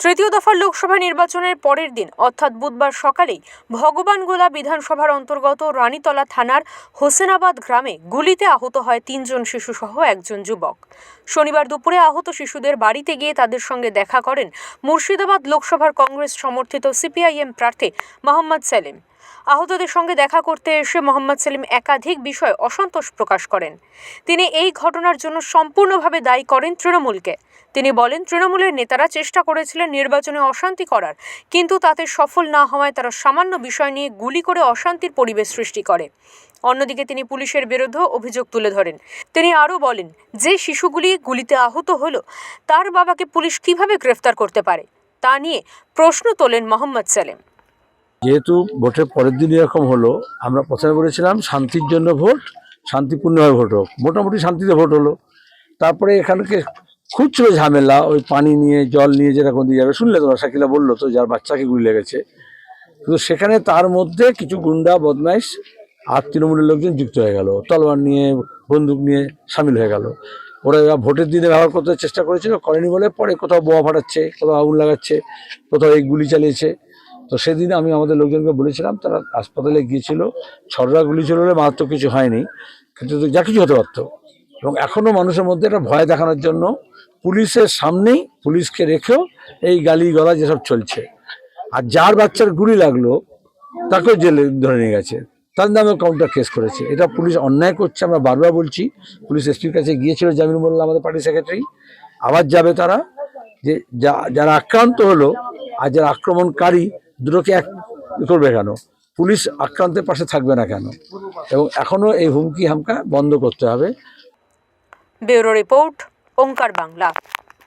তৃতীয় দফার লোকসভা নির্বাচনের পরের দিন, অর্থাৎ বুধবার সকালেই, ভগবানগোলা বিধানসভার অন্তর্গত রানীতলা থানার হোসেনাবাদ গ্রামে গুলিতে আহত হয় তিনজন শিশুসহ একজন যুবক। শনিবার দুপুরে আহত শিশুদের বাড়িতে গিয়ে তাদের সঙ্গে দেখা করেন মুর্শিদাবাদ লোকসভার কংগ্রেস সমর্থিত সিপিআইএম প্রার্থী মোহাম্মদ সেলিম। আহতদের সঙ্গে দেখা করতে এসে মোহাম্মদ সেলিম একাধিক বিষয়ে অসন্তোষ প্রকাশ করেন। তিনি এই ঘটনার জন্য সম্পূর্ণভাবে দায়ী করেন তৃণমূলকে। তিনি বলেন, তৃণমূলের নেতারা চেষ্টা করেছিলেন নির্বাচনে অশান্তি করার, কিন্তু তাতে সফল না হওয়ায় তারা সামান্য বিষয় নিয়ে গুলি করে অশান্তির পরিবেশ সৃষ্টি করে। অন্যদিকে তিনি পুলিশের বিরুদ্ধেও অভিযোগ তুলে ধরেন। তিনি আরও বলেন, যে শিশুগুলি গুলিতে আহত হলো, তার বাবাকে পুলিশ কীভাবে গ্রেফতার করতে পারে? তা নিয়ে প্রশ্ন তোলেন মোহাম্মদ সেলিম। যেহেতু ভোটের পরের দিন এরকম হলো, আমরা প্রথমে বলেছিলাম শান্তির জন্য ভোট, শান্তিপূর্ণভাবে ভোট হোক। মোটামুটি শান্তিতে ভোট হলো। তারপরে এখানকে খুঁজছিল ঝামেলা, ওই পানি নিয়ে, জল নিয়ে যেরকম দিয়ে যাবে। শুনলে তোমরা, শাকিলা বলল তো, যার বাচ্চাকে গুলি লেগেছে। কিন্তু সেখানে তার মধ্যে কিছু গুন্ডা, বদমাইশ আর তৃণমূলের লোকজন যুক্ত হয়ে গেল। তলোয়ার নিয়ে, বন্দুক নিয়ে সামিল হয়ে গেল। ওরা ভোটের দিনে ব্যবহার করতে চেষ্টা করেছিল, করেনি বলে পরে কোথাও বোমা ফাটাচ্ছে, কোথাও আগুন লাগাচ্ছে, কোথাও এই গুলি চালিয়েছে। তো সেদিন আমি আমাদের লোকজনকে বলেছিলাম, তারা হাসপাতালে গিয়েছিল ছড়রা গুলি ছিল বলে মারাত্মক কিছু হয়নি, কিন্তু যা কিছু হতে পারতো। এবং এখনও মানুষের মধ্যে একটা ভয় দেখানোর জন্য পুলিশের সামনেই পুলিশকে রেখেও এই গালি গলা যেসব চলছে। আর যার বাচ্চার গুলি লাগল, তাকেও জেলে ধরে নিয়ে গেছে। তার নামে কাউন্টার কেস করেছে। এটা পুলিশ অন্যায় করছে, আমরা বারবার বলছি, পুলিশ এসপির কাছে গিয়েছিল, জামিন মোল্লা আমাদের পার্টি সেক্রেটারি আবার যাবে তারা, যে যা- যারা আক্রান্ত হলো, আর যারা আক্রমণকারী দুটোকে এক করবে কেন? পুলিশ আক্রান্তের পাশে থাকবে না কেন? এবং এখনও এই হুমকি হামকা বন্ধ করতে হবে। Bureau report, Onkar Bangla.